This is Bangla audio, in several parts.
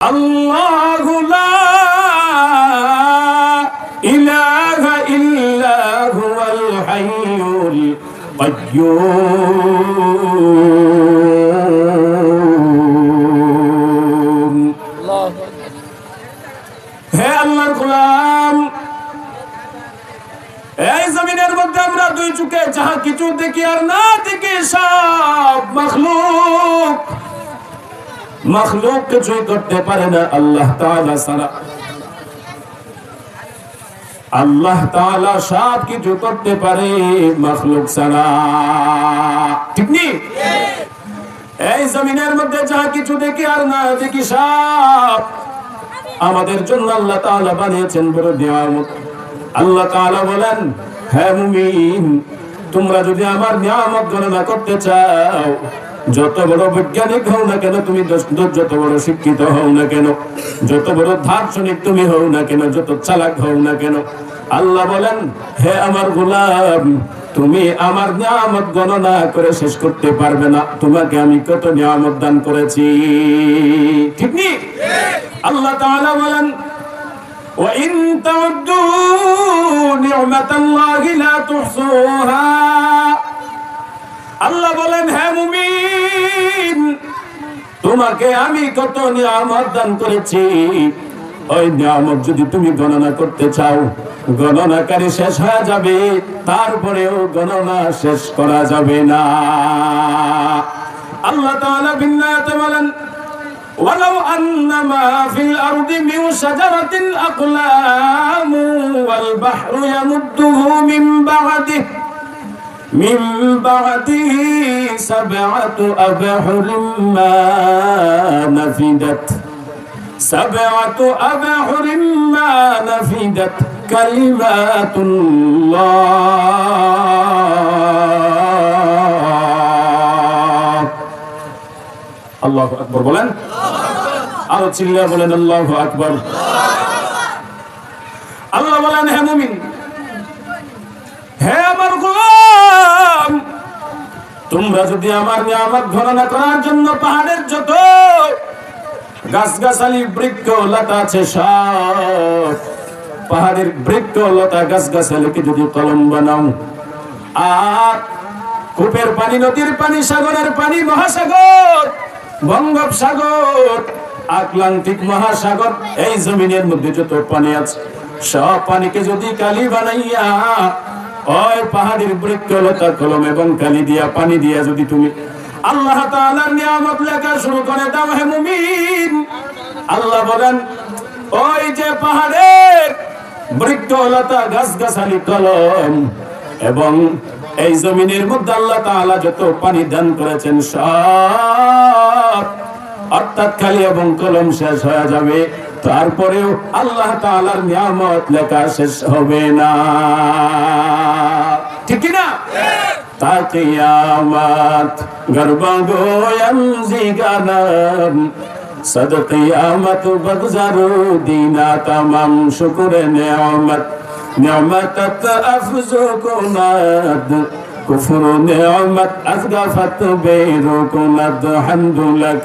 الله لا إله إلا هو الحي القيوم হে আল্লাহর গোলাম এই জমিনের মধ্যে আমরা দুই চোখে যাহা কিছু দেখি আর না দেখি সব মখলুক মখলুক কিছুই করতে পারে না আল্লাহ তাআলা ছাড়া। আল্লাহ তাআলা সব কিছু করতে পারে মখলুক ছাড়া। ঠিক নি? এই জমিনের মধ্যে যা কিছু দেখি আর না দেখি সব আমাদের জন্য আল্লাহ তাআলা বানিয়েছেন বড় নিয়ামত আল্লাহ তাআলা বলেন হ্যাঁ মুমিন, তোমরা যদি আমার নিয়ামত গণনা করতে চাও যত বড় বৈজ্ঞানিক হও না কেন তুমি দোষ- যত বড় শিক্ষিত হও না কেন যত বড় দার্শনিক তুমি হও না কেন যত চালাক হও না কেন আল্লাহ বলেন হে আমার গোলাম তুমি আমার নিয়ামত গণনা করে শেষ করতে পারবে না তোমাকে আমি কত নিয়ামত দান করেছি ঠিক নি আল্লাহ তাআলা বলেন وإن تعدوا نعمة الله لا تحصوها আল্লাহ বলেন হ্যাঁ মুমিন তোমাকে আমি কত নিয়ামত দান করেছি ওই নিয়ামত যদি তুমি গণনা করতে চাও গণনাকারী শেষ হয়ে যাবে তারপরেও গণনা শেষ করা যাবে না আল্লাহ তাআলা বিন্নাতে বলেন ولو أن ما في الأرض من شجرة أقلام والبحر يمده من بعده من بعده سبعة أبحر ما نفدت سبعة أبحر ما نفدت كلمات الله الله أكبر বলেন আরো চিল্লা বলেন আল্লাহ আকবর আল্লাহ বলেন হে মুমিন হে আমার গোলাম তোমরা যদি আমার নিয়ামত গণনা করার জন্য পাহাড়ের যত গাছগাছালি, বৃক্ষ, লতা আছে সব, পাহাড়ের বৃক্ষ, লতা, গাছগাছালিকে যদি কলম বানাও। আর কূপের পানি, নদীর পানি, সাগরের পানি, মহাসাগর, বঙ্গোপসাগর, আটলান্টিক মহাসাগর, এই জমিনের মধ্যে যত পানি আছে, সব পানিকে যদি কালি বানাইয়া ওই পাহাড়ের বৃক্ষলতা কলম এবং কালি দিয়া, পানি দিয়া যদি তুমি আল্লাহ তাআলার নিয়ামত লেখা শুরু করে দাও, হে মুমিন। আল্লাহ বলেন, ওই যে পাহাড়ের বৃক্ষলতা, গাছগাছালি কলম এবং এই জমিনের মধ্যে আল্লাহ তাআলা যত পানি দান করেছেন, সব অর্থাৎ খালি এবং কলম শেষ হয়ে যাবে। তারপরেও আল্লাহ তাআলার নিয়ামত লেখা শেষ হবে না ঠিক কি না তা কিয়ামত গর্ব গোয়ম জিগানাম সদ কিয়ামত বগজারু দিনা তমাম শুকর নিয়ামত নিয়ামতত আফজু কুনাদ كفر نعمت أزقفت بيركنت حمد لك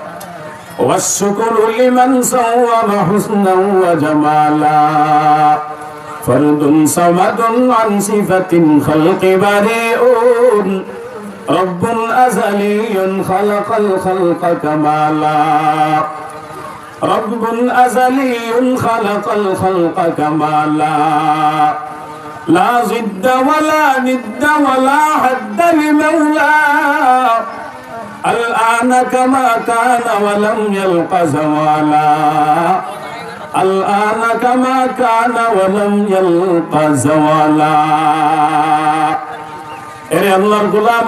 والشكر لمن صور حسنا وجمالا. فرد صمد عن صفة خلق بريء. رب أزلي خلق الخلق كمالا. رب أزلي خلق الخلق كمالا. لا ضد ولا ند ولا حد لمولى الآن كما كان ولم يلق زوالا الآن كما كان ولم يلق زوالا এরে আল্লাহর গোলাম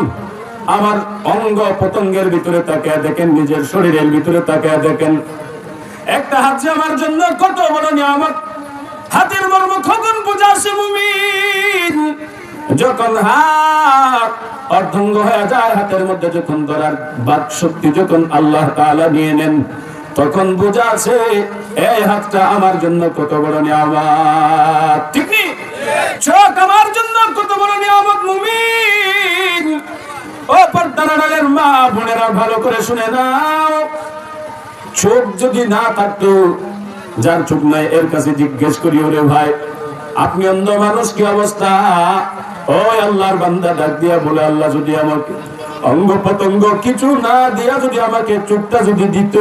আমার অঙ্গ পতঙ্গের ভিতরে তাকিয়ে দেখেন নিজের শরীরের ভিতরে তাকিয়ে দেখেন একটা হাত যে আমার জন্য কত বড় নিয়ামত হাতের মর্ম খগন পূজা সে মুমি যখন হাত অর্ধঙ্গ হয়ে যায়, হাতের মধ্যে যখন ধরার বাক শক্তি যখন আল্লাহ তাআলা নিয়ে নেন, তখন বোঝা আছে এই হাতটা আমার জন্য কত বড় নিয়ামত। ঠিক নেই চোখ আমার জন্য কত বড় নিয়ামত, মুমিন। ও মা বোনেরা, ভালো করে শুনে নাও। চোখ যদি না থাকতো, যার চোখ নাই, এর কাছে জিজ্ঞেস করি ওরে ভাই, আপনি অন্ধ মানুষ, কি অবস্থা? ওই আল্লাহর বান্দা ডাক দিয়া বলে, আল্লাহ যদি আমাকে অঙ্গ পতঙ্গ কিছু না দিয়া যদি আমাকে চোখটা যদি দিত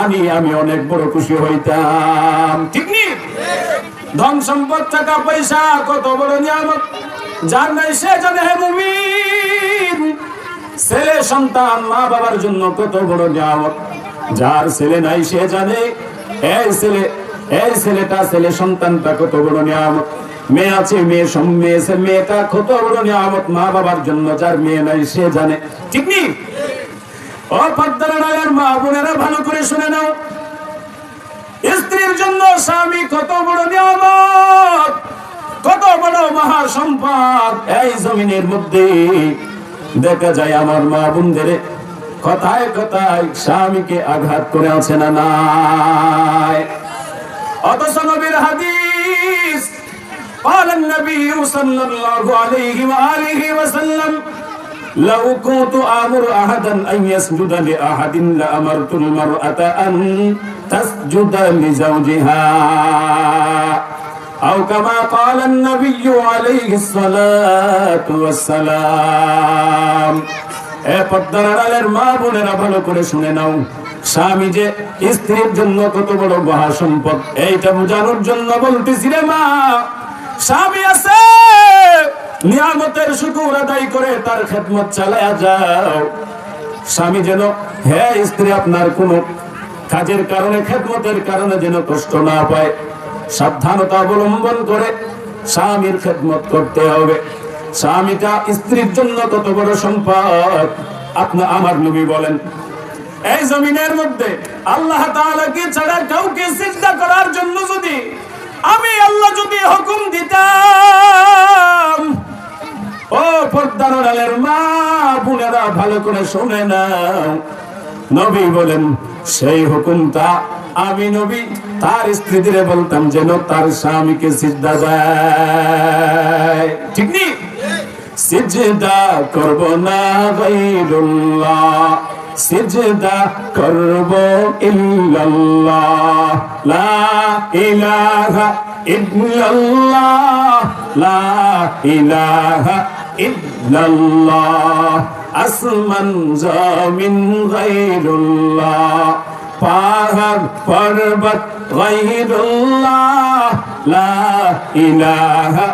আমি আমি অনেক বড় খুশি হইতাম। ঠিক নেই ধন সম্পদ, টাকা, পয়সা, কত বড় নিয়ামত। যার নাই সে জানে হে মুমিন। ছেলে সন্তান, মা বাবার জন্য কত বড় নিয়ামত। যার ছেলে নাই সে জানে, এই ছেলে, এই ছেলেটা, ছেলে সন্তানটা কত বড় নিয়ামত। মেয়ে আছে, মেয়ে মেয়ে মেয়েটা কত বড় নিয়ামত, মা বাবার জন্য যার মেয়ে নাই, সে জানে। ঠিক নেই ও পদ্মার মা বোনেরা ভালো করে শুনে নাও। স্ত্রীর জন্য স্বামী কত বড় নিয়ামত, কত বড় মহা সম্পদ এই জমিনের মধ্যে দেখা যায় আমার মা বোনদের কথায় কথায় স্বামীকে আঘাত করে আছে না নাই। অথচ নবীর হাদিস قال النبي صلى الله عليه وآله وسلم لو كنت آمر أحدا أن يسجد لأحد لأمرت المرأة أن تسجد لزوجها أو كما قال النبي عليه الصلاة والسلام এ পদ্মার আড়ালের মা বোনেরা ভালো করে শুনে নাও স্বামী যে স্ত্রীর জন্য কত বড় মহা সম্পদ এইটা বোঝানোর জন্য বলতেছি রে মা স্বামী আছে। নিয়ামতের শুকুর আদায় করে তার খেদমত চালায়া যাও। স্বামী যেন, হে স্ত্রী, আপনার কোন কাজের কারণে, খেদমতের কারণে যেন কষ্ট না পায়। সাবধানতা অবলম্বন করে স্বামীর খেদমত করতে হবে। স্বামীটা স্ত্রীর জন্য কত বড় সম্পদ। আপনি আমার নবী বলেন, এই জমিনের মধ্যে আল্লাহ তাআলাকে ছাড়া কাউকে চিন্তা করার জন্য যদি আমি আল্লাহ যদি হুকুম দিতাম, ও পর্দার আড়ালের মা বোনেরা ভালো করে শুনে না নবী বলেন, সেই হুকুমটা আমি নবী, তার স্ত্রীদের বলতাম যেন তার স্বামীকে সিদ্ধা দেয়। ঠিক নেই সিজদা করব না গায়রুল্লাহ। সিজদা করব ইল্লাল্লাহ, লা ইলাহা ইল্লাল্লাহ, লা ইলাহা ইল্লাল্লাহ, আসমান, জমিন, গায়রুল্লাহ, পাহাড়, পর্বত, গায়রুল্লাহ, লা ইলাহা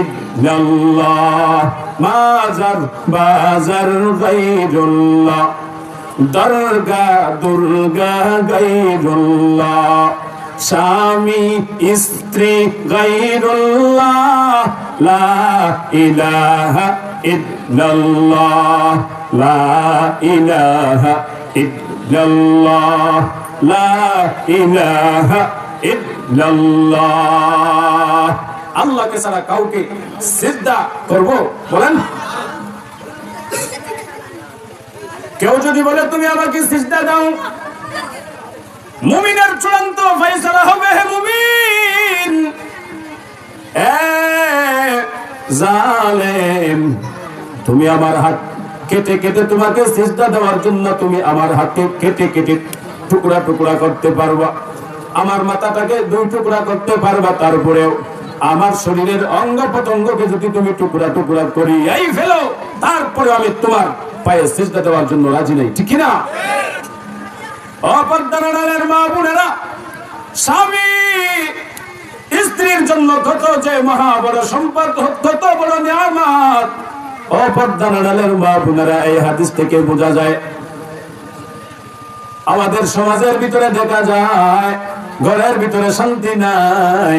ইল্লাল্লাহ, মাজার, বাজার, গায়রুল্লাহ। দরগা, দুর্গা গায়রুল্লাহ স্বামী, স্ত্রী গায়রুল্লাহ লা ইলাহা লা লা আল্লাহকে ছাড়া কাউকে সিদ্ধা করব, বলেন। কেউ যদি বলে, তুমি আমাকে সিজদা দাও। মুমিনের চূড়ান্ত ফয়সালা হবে হে মুমিন। এ জালেম, তুমি আমার হাত কেটে কেটে তোমাকে সিজদা দেওয়ার জন্য তুমি আমার হাতে কেটে কেটে টুকরা টুকরা করতে পারবা। আমার মাথাটাকে দুই টুকরা করতে পারবা, তারপরেও আমার শরীরের অঙ্গ প্রত্যঙ্গকে যদি তুমি টুকরা টুকরা করি এই ফেলো তারপরে আমি তোমার পায়ে সিজদা দেওয়ার জন্য রাজি নেই। ঠিক না মা বোনেরা, স্বামী, স্ত্রীর জন্য কত যে মহা বড় সম্পদ কত বড় মা বোনেরা, এই হাদিস থেকে বোঝা যায়, আমাদের সমাজের ভিতরে দেখা যায়, ঘরের ভিতরে শান্তি নাই।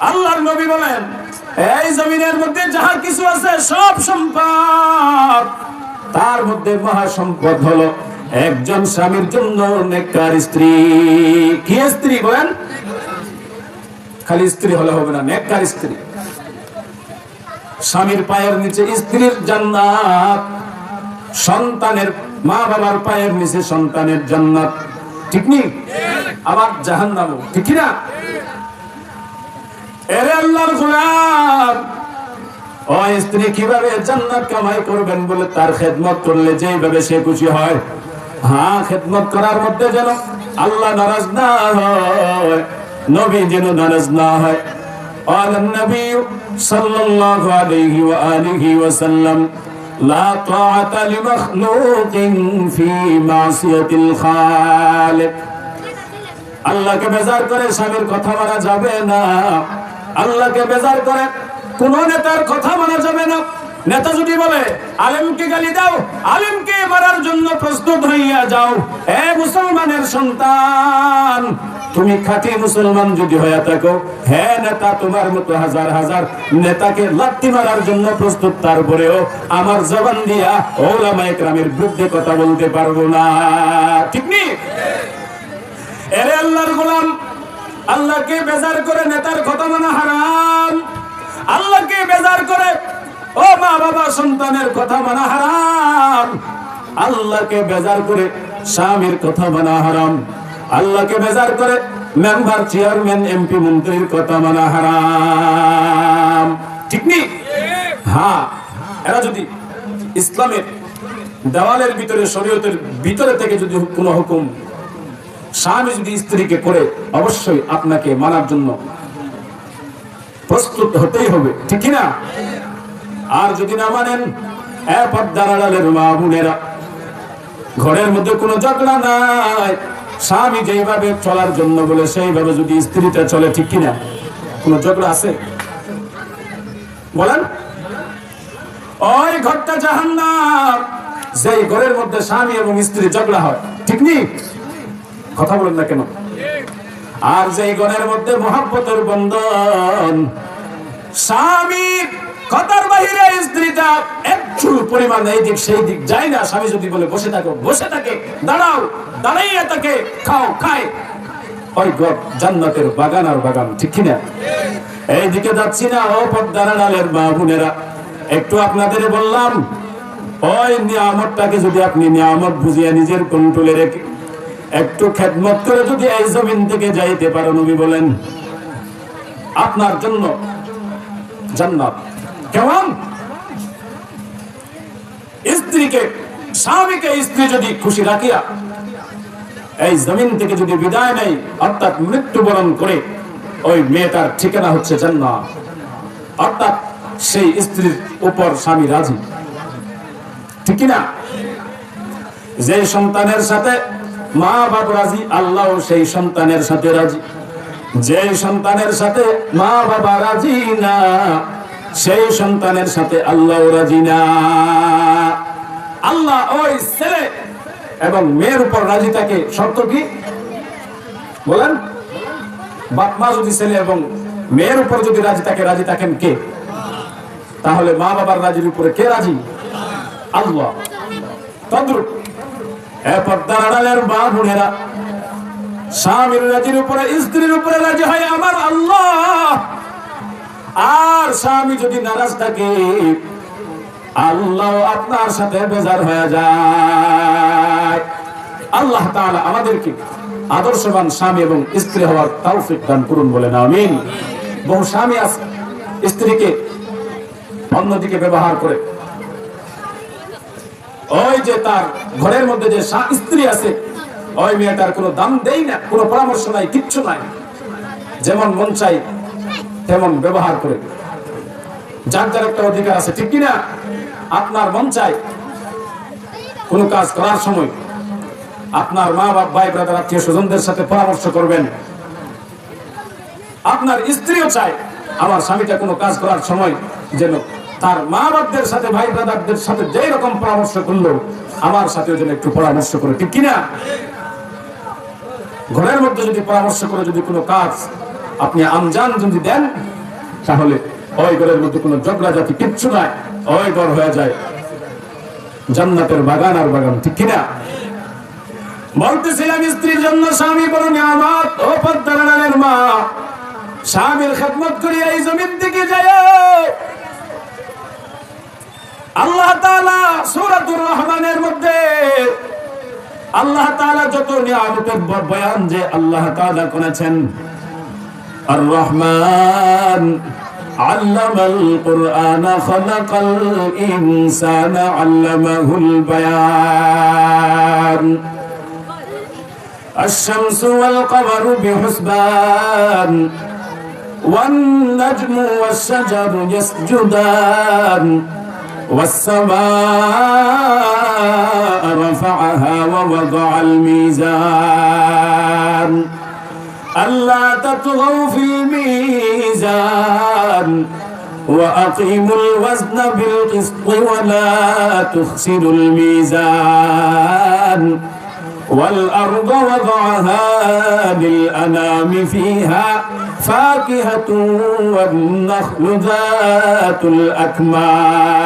আল্লাহর নবী বলেন, এই জমিনের মধ্যে যাহা কিছু আছে, সব সম্পদ। তার মধ্যে মহা সম্পদ হলো একজন স্বামীর জন্য নেককার স্ত্রী। কি স্ত্রী বলেন? খালি স্ত্রী হলে হবে না, নেককার স্ত্রী। স্বামীর পায়ের নিচে স্ত্রীর জান্নাত, সন্তানের মা বাবার পায়ের নিচে সন্তানের জান্নাত। ঠিক নি? আবার জাহান্নাম ঠিক না এরে আল্লাহর গোলাম ও স্ত্রী কিভাবে জান্নাত কামাই করবেন বলে তার খেদমত করলে যেভাবে সে খুশি হয় হ্যাঁ খেদমত করার মধ্যে যেন আল্লাহ নারাজ না হয় নবী যেন নারাজ না হয় قال النبي صلى الله عليه وآله وسلم لا طاعة لمخلوق في معصية الخالق আল্লাহকে বেজার করে স্বামীর কথা মানা যাবে না আল্লাহকে বেজার করে, কোন নেতার কথা মানা যাবে না। নেতা যদি বলে, আলেমকে গালি দাও, আলেমকে মারার জন্য প্রস্তুত হইয়া যাও, এ মুসলমানের সন্তান, তুমি খাঁটি মুসলমান যদি হইয়া থাকো হ্যাঁ নেতা, তোমার মতো হাজার হাজার নেতাকে লাত্তি মারার জন্য প্রস্তুত, তারপরেও আমার জবান দিয়া ওলামা একরামের বিরুদ্ধে কথা বলতে পারব না। ঠিক নেই এরে আল্লাহর গোলাম আল্লাহকে বেজার করে নেতার কথা মানা হারাম। আল্লাহকে বেজার করে, ও মা বাবা, সন্তানের কথা মানা হারাম। আল্লাহকে বেজার করে স্বামীর কথা মানা হারাম। আল্লাহকে বেজার করে মেম্বার, চেয়ারম্যান এমপি মন্ত্রীর কথা মানা হারাম। ঠিক নি? হ্যাঁ এরা যদি ইসলামের দেওয়ালের ভিতরে, শরীয়তের ভিতরে থেকে যদি কোনো হুকুম স্বামী যদি স্ত্রীকে করে, অবশ্যই আপনাকে মানার জন্য প্রস্তুত হতেই হবে, ঠিক না আর যদি না মানেন ঘরের মধ্যে কোনো ঝগড়া নাই। স্বামী যেভাবে চলার জন্য বলে, সেইভাবে যদি স্ত্রীটা চলে, ঠিক কিনা? কোনো ঝগড়া আছে? বলেন। ওই ঘরটা জাহান্নাম, যেই ঘরের মধ্যে স্বামী এবং স্ত্রী ঝগড়া হয়, ঠিক নেই কথা বলেন না কেন? আর যেই গণের মধ্যে মহাব্বতের বন্ধন, স্বামী কথার বাহিরে স্ত্রীটা একটু পরিমাণ এই দিক সেই দিক যায় না, স্বামী যদি বলে, বসে থাকো, বসে থাকে, দাঁড়াও, দাঁড়াইয়া থাকে, খাও, খায়। ওই ঘর জান্নাতের বাগান আর বাগান, ঠিক কিনা? এইদিকে যাচ্ছি না, ও পদ্মার ডালের মা বোনেরা। একটু আপনাদের বললাম, ওই নিয়ামতটাকে যদি আপনি নিয়ামত বুঝিয়ে নিজের কন্ট্রোলে রেখে একটু খেদমত করে যদি এই জমিন থেকে যাইতে পারো, নবী বলেন, আপনার জন্য জান্নাত। কেমন? স্ত্রীকে, স্বামীকে স্ত্রী যদি খুশি রাখিয়া এই জমিন থেকে যদি বিদায় নেই অর্থাৎ মৃত্যুবরণ করে, ওই মেয়েটার ঠিকানা হচ্ছে জান্নাত। অর্থাৎ সেই স্ত্রীর উপর স্বামী রাজি। ঠিক না যে সন্তানের সাথে মা বাপ রাজি, আল্লাহ সেই সন্তানের সাথে রাজি। যে সন্তানের সাথে মা বাবা রাজি না, সেই সন্তানের সাথে আল্লাহ রাজি না। আল্লাহ ওই ছেলে এবং মেয়ের উপর রাজি থাকে শর্ত কি? বলেন। বাপ মা যদি ছেলে এবং মেয়ের উপর যদি রাজি থাকে, রাজি থাকেন কে? তাহলে মা বাবার রাজির উপরে কে রাজি? আল্লাহ। তদ্রুপ। রাজির স্ত্রীর হয় আমার আল্লাহ। আর স্বামী যদি নারাজ থাকে, আল্লাহ আপনার সাথে বেজার হয়ে যায়। আল্লাহ তাআলা আমাদেরকে আদর্শবান স্বামী এবং স্ত্রী হওয়ার তৌফিক দান করুন বলেন আমিন। বহু স্বামী আছে, স্ত্রীকে অন্যদিকে ব্যবহার করে ওই যে তার ঘরের মধ্যে যে স্ত্রী আছে, ওই মেয়েটার কোনো দাম দেই না, কোনো পরামর্শ নাই, কিচ্ছু নাই। যেমন মন চাই, তেমন ব্যবহার করে। যার যার একটা অধিকার আছে, ঠিক কিনা? আপনার মন চাই, কোনো কাজ করার সময় আপনার মা বাপ, ভাই, ব্রাদার, আত্মীয় স্বজনদের সাথে পরামর্শ করবেন। আপনার স্ত্রীও চায়, আমার স্বামীটা কোনো কাজ করার সময় যেন তার মা বাপদের সাথে ভাই ব্রাদারদের সাথে যেই রকম পরামর্শ করল, আমার সাথেও যেন একটু পরামর্শ করে। ঠিক কিনা? ঘরের মধ্যে যদি পরামর্শ করে যদি কোনো কাজ আপনি আমজান যদি দেন, তাহলে ওই ঘরের মধ্যে কোনো ঝগড়া জাতি কিচ্ছু নাই, ওই ঘর হয়ে যায় জান্নাতের বাগান আর বাগান। ঠিক কিনা? বলতেছিলাম, স্ত্রীর জন্য স্বামী বড় নিয়ামত। ও পদ্মারানের মা, স্বামীর খেদমত করি এই জমিন থেকে যায় আল্লাহ তাআলা সূরাতুর রহমানের মধ্যে আল্লাহ তাআলা যত নিয়ামতের ব- বয়ান যে আল্লাহ তাআলা করেছেন আর রহমান علم القرآن خلق الإنسان علمه البيان الشمس والقمر بحسبان والنجم والشجر يسجدان والسماء رفعها ووضع الميزان. ألا تطغوا في الميزان. وأقيموا الوزن بالقسط ولا تخسروا الميزان. والأرض وضعها للأنام فيها فاكهة والنخل ذات الأكمام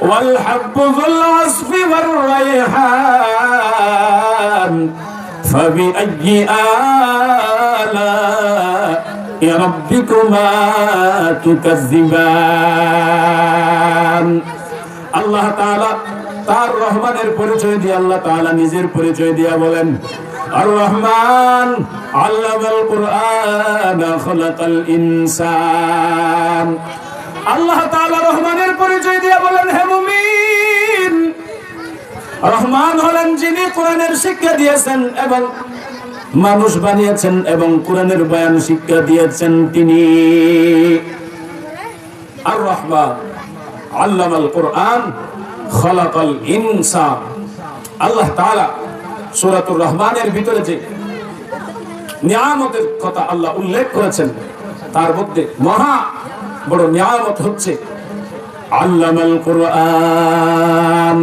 والحب ذو العصف والريحان فبأي آلاء ربكما تكذبان আল্লাহ তাআলা তার রহমানের পরিচয় দিয়ে আল্লাহ তাআলা নিজের পরিচয় দিয়ে বলেন আর রহমান আল্লামাল কুরআন খলাকাল ইনসান। আল্লাহ তাআলা রহমানের পরিচয় দিয়ে বলেন, হে মুমিন, রহমান হলেন যিনি কোরআনের শিক্ষা দিয়েছেন এবং মানুষ বানিয়েছেন এবং কোরআনের বয়ান শিক্ষা দিয়েছেন তিনি। আর রহমান আল্লামাল কোরআন খলাকাল ইনসান। আল্লাহ তাআলা সূরাতুর রহমানের ভিতরে যে নিয়ামতের কথা আল্লাহ উল্লেখ করেছেন, তার মধ্যে মহা বড় নিয়ামত হচ্ছে আল্লামাল কোরআন।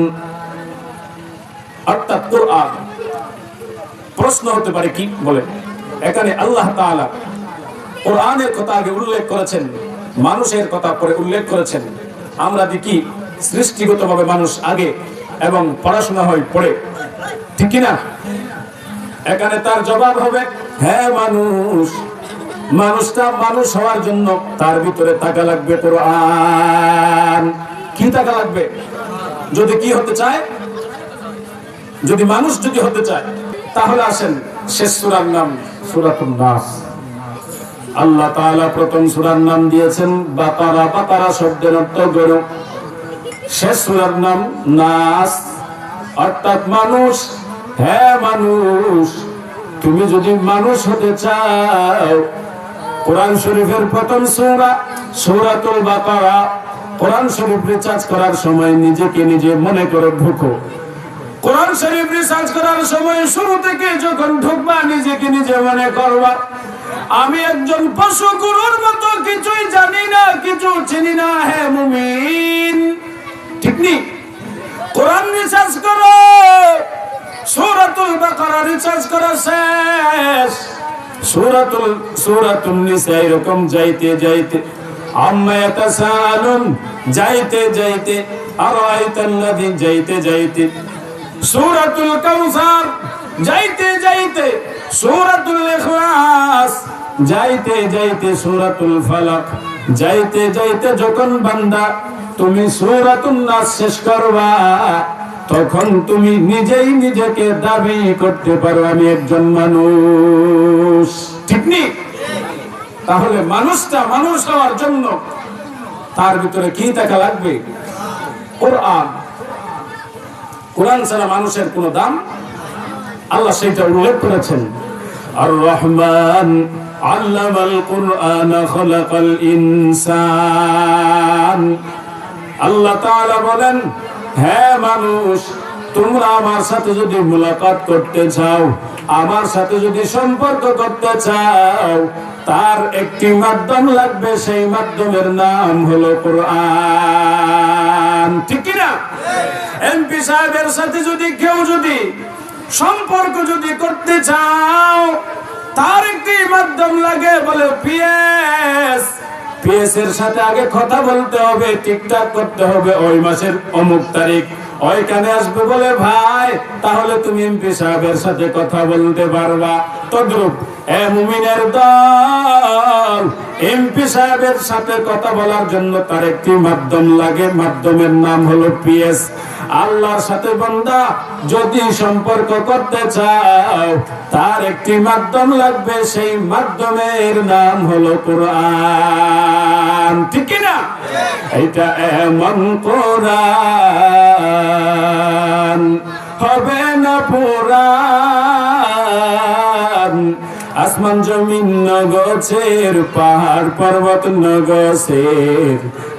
অর্থাৎ কোরআন। প্রশ্ন হতে পারে কি? বলে এখানে আল্লাহ তাআলা কোরআনের কথা আগে উল্লেখ করেছেন, মানুষের কথা পরে উল্লেখ করেছেন। আমরা দেখি সৃষ্টিগতভাবে মানুষ আগে এবং পড়াশোনা হয় পড়ে ঠিক কি না এখানে তার জবাব হবে হ্যাঁ মানুষ, মানুষটা মানুষ হওয়ার জন্য তার ভিতরে টাকা লাগবে কোরআন। কি টাকা লাগবে? যদি কি হতে চায়, যদি মানুষ যদি হতে চায়, তাহলে আসেন শেষ সুরার নাম, সুরাতুন নাস। আল্লাহ তাআলা প্রথম সূরার নাম দিয়েছেন, বাকারা বাকারা শব্দের অর্থ গরু। শেষ সূরার নাম নাস, অর্থাৎ মানুষ হ্যাঁ মানুষ, তুমি যদি মানুষ হতে চাও, কোরআন শরীফের প্রথম সূরা, সূরাতুল বাকারা, কোরআন শরীফ রিচার্জ করার সময় নিজেকে নিজে মনে করে ঢুকো। কোরআন শরীফ রিসার্চ করার সময় শুরু থেকে যখন ঢুকবা, নিজেকে নিজে মনে করবা, আমি একজন পশু গুরুর মতো, কিছুই জানি না, কিছু চিনি না, হে মুমিন। ঠিক নি? কোরআন রিসার্চ করো। সূরাতুল বাকারা রিসার্চ করা শেষ। সূরাতুল, সূরাতুন নিসা এরকম যাইতে যাইতে, আম্মা ইয়াতাসালুন, যাইতে যাইতে, আরাইতাল্লাযী যাইতে যাইতে। সূরাতুল কাউসার, যাইতে যাইতে, সূরাতুল ইখলাস, যাইতে যাইতে সূরাতুল ফালাক, যাইতে যাইতে যখন বান্দা তুমি সূরাতুন নাস শেষ করবা তখন তুমি নিজেই নিজেকে দাবি করতে পারো, আমি একজন মানুষ। ঠিক নি? তাহলে মানুষটা মানুষ হওয়ার জন্য তার ভিতরে কি দেখা লাগবে? কোরআন। কোরআন ছাড়া মানুষের কোন দাম? আল্লাহ সেটা উল্লেখ করেছেন। আর রহমান আল্লামাল কুরআন খলাকাল ইনসান। আল্লাহ তাআলা বলেন হ্যাঁ মানুষ, তোমরা আমার সাথে যদি মুলাকাত করতে চাও, আমার সাথে যদি সম্পর্ক করতে চাও, তার একটি মাধ্যম লাগবে, সেই মাধ্যমের নাম হলো কোরআন। ঠিক কি না এমপি সাহেবের সাথে যদি কেউ যদি সম্পর্ক যদি করতে চাও, তার একটি মাধ্যম লাগে বলে পিএস। পিএস এর সাথে আগে কথা বলতে হবে ঠিকঠাক করতে হবে, ওই মাসের অমুক তারিখ। ওইখানে আসবে বলে, ভাই, তাহলে তুমি এমপি সাহেবের সাথে কথা বলতে পারবা। তদ্রুপ, এ মুমিনের দল, এমপি সাহেবের সাথে কথা বলার জন্য তার একটি মাধ্যম লাগে। মাধ্যমের নাম হলো পিএস। আল্লাহর সাথে বন্দা যদি সম্পর্ক করতে চাও তার একটি মাধ্যম লাগবে সেই মাধ্যমের নাম হলো কোরআন। ঠিক না এটা এমন কোরআন। আসমান জমিন নগছের পাহাড় পর্বত নগছের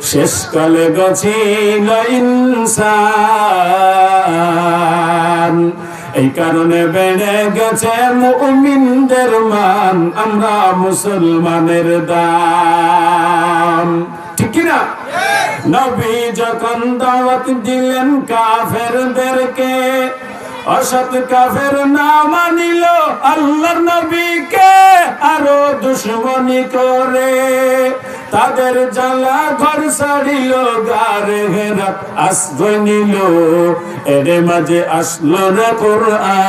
শেষকালে গছিল ইনসান। এই কারণে বেড়ে গেছে মুমিনদের মান আমরা মুসলমানের দাম। ঠিক না নবী যখন দাওয়াত দিলেন কাফেরদেরকে অসৎ কাফের না মানিল আল্লাহর নবীকে আরও দুশ্মনী করে। তাদের জ্বালা ঘর ছাড়িল, গারে হেরাত আশ্রয় নিল। এর মাঝে আসলো রে কোরআন।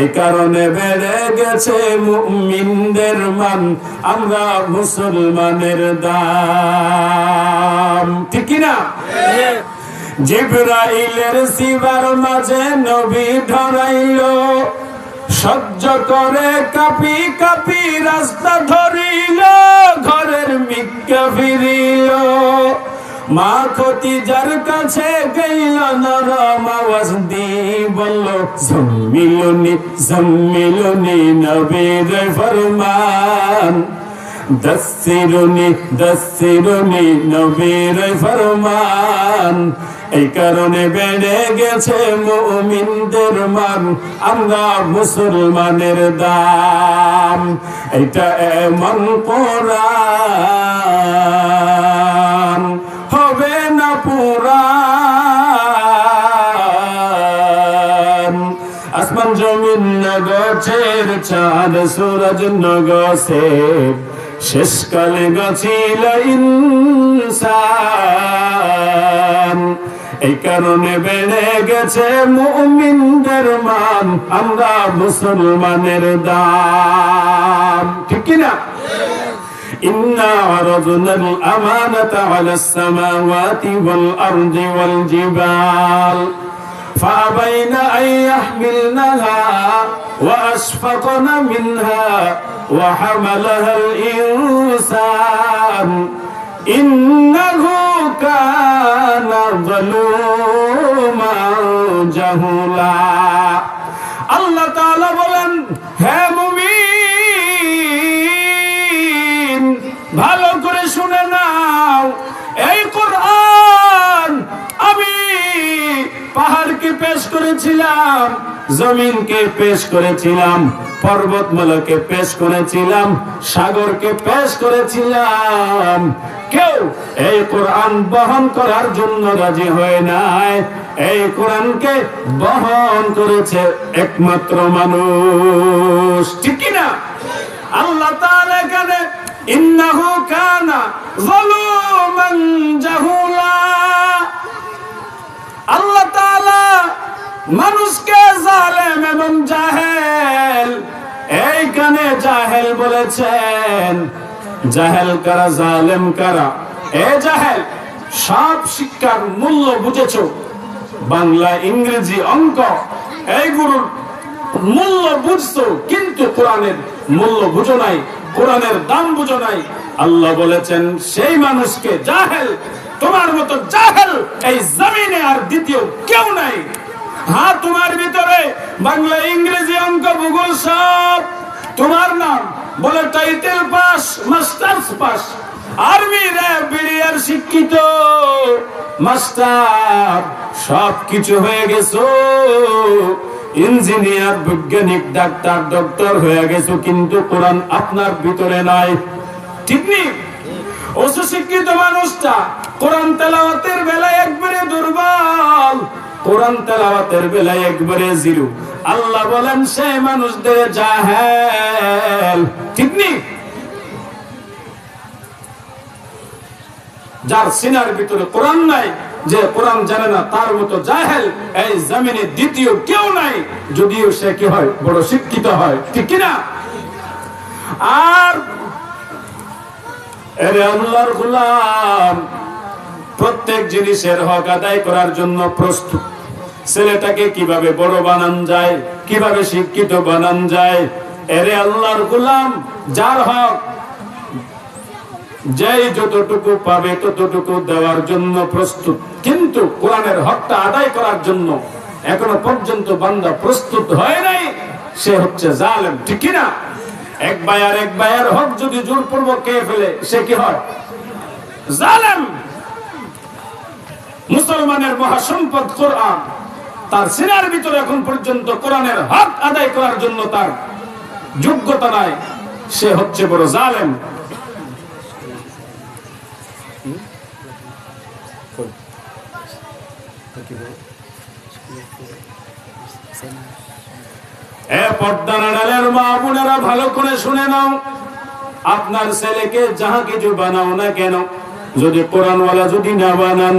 এই কারণে বেড়ে গেছে মুমিনদের মান, আমরা মুসলমানের দাম। ঠিক কি না জিব্রাইলের শিবার মাঝে নবী ধরাইল। সহ্য করে কাপি কাপি রাস্তা ধরিল, ঘরের মিক্কা ফিরিল। মা যার কাছে গইল, নরম আওয়াজ দি বলল জম্মিলনি জম্মিলনি নবীর ফরমান। দস্তিরুনি দস্তিরুনি নবীর ফরমান। এই কারণে বেড়ে গেছে মুমিনদের মান। আমরা মুসলমানের দাম। এটা এমন কোরআন। হবে না পুরাণ। আসমান জমিন নগছের চাঁদ, সূরজ নগছের শেষকালে গছিল ইনসান। এই কারণে বেড়ে গেছে মুমিনদের মান আমরা মুসলমানের দাম ঠিক কি না إنا عرضنا الأمانة على السماوات والأرض والجبال فأبين أن يحملنها وأشفقن منها وحملها الإنسان ইন্নাহু কানা যালুমান জাহুলা আল্লাহ তাআলা বলেন, হে মুমিন, ভালো করে শুনে নাও, এই কোরআন আমি পাহাড়কে পেশ করেছিলাম, জমিনকে পেশ করেছিলাম, পর্বতমালাকে পেশ করেছিলাম, সাগরকে পেশ করেছিলাম কেউ এই কোরআন বহন করার জন্য রাজি হয় নাই। এই কোরআনকে বহন করেছে একমাত্র মানুষ। ঠিক না? আল্লাহ এখানে আল্লাহ তাআলা মানুষকে জাহেল, এইখানে বলেছেন। জাহেল কারা, জালেম কারা? এ জাহেল, সব শিক্ষার মূল্য বুঝেছ। বাংলা ইংরেজি অঙ্ক, এইগুলোর মূল্য বুঝতো কিন্তু কোরআনের মূল্য বুঝো নাই, কোরআনের দাম বুঝো নাই। আল্লাহ বলেছেন, সেই মানুষকে জাহেল, তোমার মতো জাহেল এই জমিনে আর দ্বিতীয় কেউ নাই। হ্যাঁ তোমার ভিতরে বাংলা ইংরেজি অঙ্ক ভূগোল সব তোমার নাম। বলে title pass, masters pass. Army RAB BDR শিক্ষিত। মাস্টার সব কিছু হয়ে গেছো। ইঞ্জিনিয়ার, বৈজ্ঞানিক, ডাক্তার, ডক্টর হয়ে গেছো, কিন্তু কোরআন আপনার ভিতরে নাই। ঠিক নেই অসুশিক্ষিত মানুষটা কোরআন তেলাওয়াতের বেলায় একবারে দুর্বল। কোরআন তেলাওয়াতের বেলায় একবারে জিরো। আল্লাহ বলেন, সে মানুষদের জাহেল। ঠিক নেই যার সিনার ভিতরে কোরআন নাই, যে কোরআন জানে না, তার মতো জাহেল এই জমিনে দ্বিতীয় কেউ নাই। যদিও সে কি হয়? বড় শিক্ষিত হয়। ঠিক কিনা? আর এরে আল্লাহর গোলাম, প্রত্যেক জিনিসের হক আদায় করার জন্য প্রস্তুত। ছেলেটাকে কীভাবে বড় বানান যায়, কীভাবে শিক্ষিত বানান যায়, এরে আল্লাহর গোলাম, যার হক, যেই যতটুকু পাবে ততটুকু দেওয়ার জন্য প্রস্তুত। কিন্তু কোরআনের হকটা আদায় করার জন্য এখনও পর্যন্ত বান্দা প্রস্তুত হয় নাই, সে হচ্ছে জালেম, ঠিক কিনা? এক বায়ার এক বায়ার হক যদি জোরপূর্বক কে ফেলে, সে কি হয়? জালেম! মুসলমানের মহাসম্পদ কোরআন। তার সিনার ভিতরে এখন পর্যন্ত কোরআনের হক আদায় করার জন্য তার যোগ্যতা নাই। সে হচ্ছে বড় জালেম। মা ভালো করে শুনে নাও। আপনার ছেলেকে যাহা কিছু বানাও না কেন যদি না বানান,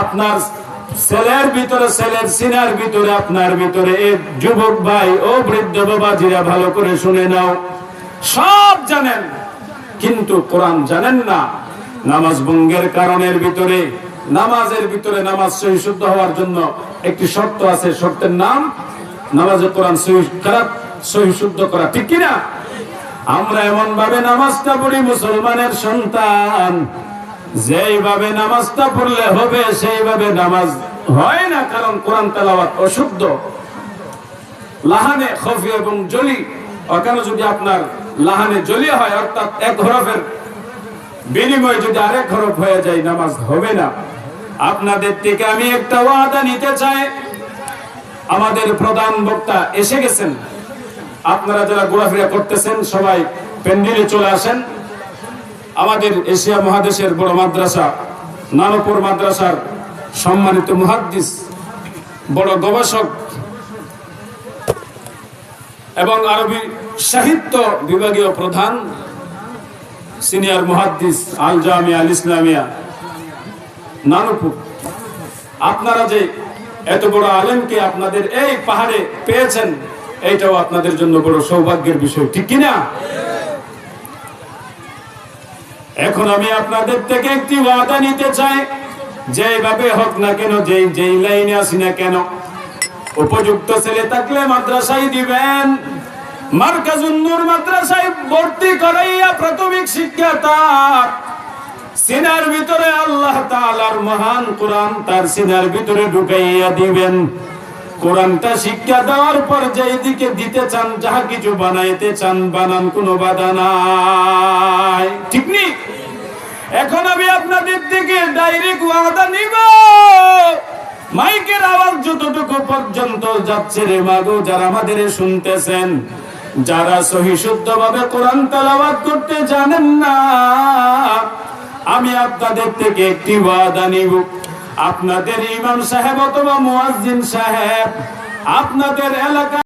আপনার ছেলের ভিতরে ছেলের সিনার ভিতরে আপনার ভিতরে। যুবক ভাই, ও বৃদ্ধ বাবাজিরা ভালো করে শুনে নাও। সব জানেন, কিন্তু কোরআন জানেন না। নামাজ ভঙ্গের কারণের ভিতরে, নামাজের ভিতরে নামাজ সহি শুদ্ধ হওয়ার জন্য একটি শর্ত আছে, শর্তের নাম, নামাজে কোরআন সহি খারাপ সহি শুদ্ধ করা। ঠিক কিনা? আমরা এমন ভাবে নামাজটা পড়ি মুসলমানের সন্তান। যেইভাবে নামাজটা পড়লে হবে, সেইভাবে নামাজ হয় না, কারণ কোরআন তেলাওয়াত অশুদ্ধ। লাহানে খফি এবং জলি ওখানে যদি আপনার লাহানে জলি হয়, অর্থাৎ এক হরফের বিনিময় যদি আরেক হরফ হয়ে যায়, নামাজ হবে না। আপনাদের থেকে আমি একটা ওয়াদা নিতে চাই। আমাদের প্রধান বক্তা এসে গেছেন। আপনারা যারা ঘোরাফেরা করতেছেন, সবাই প্যান্ডেলে চলে আসেন। আমাদের এশিয়া মহাদেশের বড় মাদ্রাসা, নানপুর মাদ্রাসার সম্মানিত মুহাদ্দিস, বড় গবেষক এবং আরবি সাহিত্য বিভাগীয় প্রধান সিনিয়র মুহাদ্দিস আল জামিয়া আল ইসলামিয়া নানপুর। আপনারা যে এত বড় আলেমকে আপনাদের এই পাহাড়ে পেয়েছেন, এইটাও আপনাদের জন্য বড় সৌভাগ্যের বিষয়, ঠিক কিনা? এখন আমি আপনাদের থেকে একটি ওয়াদা নিতে চাই। যেভাবে হোক না কেন, যেই যেই লাইনে আসি না কেন, উপযুক্ত ছেলে থাকলে মাদ্রাসায় দিবেন। মাদ্রাসায় ভর্তি করাইয়া প্রাথমিক শিক্ষা তার। সিনার ভিতরে আল্লাহ তাআলার মহান কোরআন তার সিনার ভিতরে ঢুকাইয়া দিবেন। কোরআনটা শিক্ষা দেওয়ার পর যেই দিকে দিতে চান, যাহা কিছু বানাইতে চান, বানান, কোনো বাধা নাই। ঠিক নি? এখন আমি আপনাদের থেকে ডাইরেক্ট ওয়াদা নিব। মাইকের আওয়াজ যতটুকু পর্যন্ত যাচ্ছে রে মাগো, যারা আমাদের শুনতেছেন, যারা সহি শুদ্ধ ভাবে কোরআন তেলাওয়াত করতে জানেন না, আমি আপনাদের থেকে একটি ওয়াদা নিব। আপনাদের ইমাম সাহেব অথবা মুয়াজ্জিন সাহেব আপনাদের এলাকা